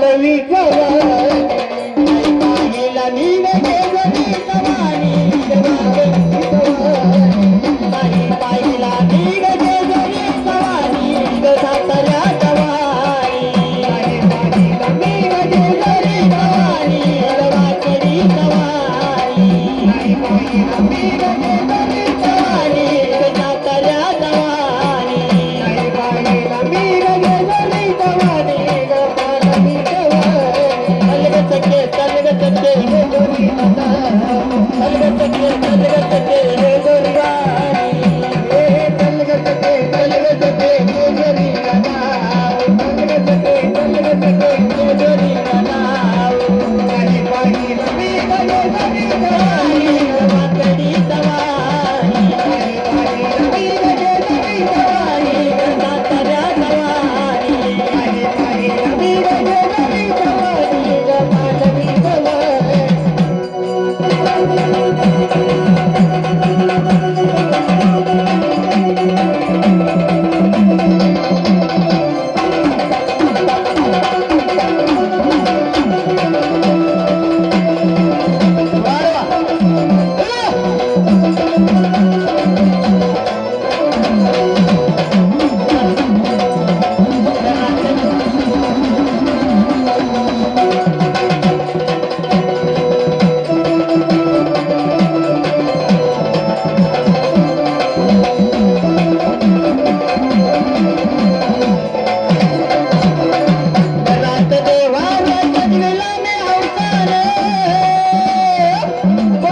जगवी कवानीला नील जगवी कवानी पाहिला नील जगवी कवानी साताऱ्या कवानी कमी जगवी कवानी वाकडी कवानी कमी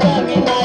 Bobby, Bobby.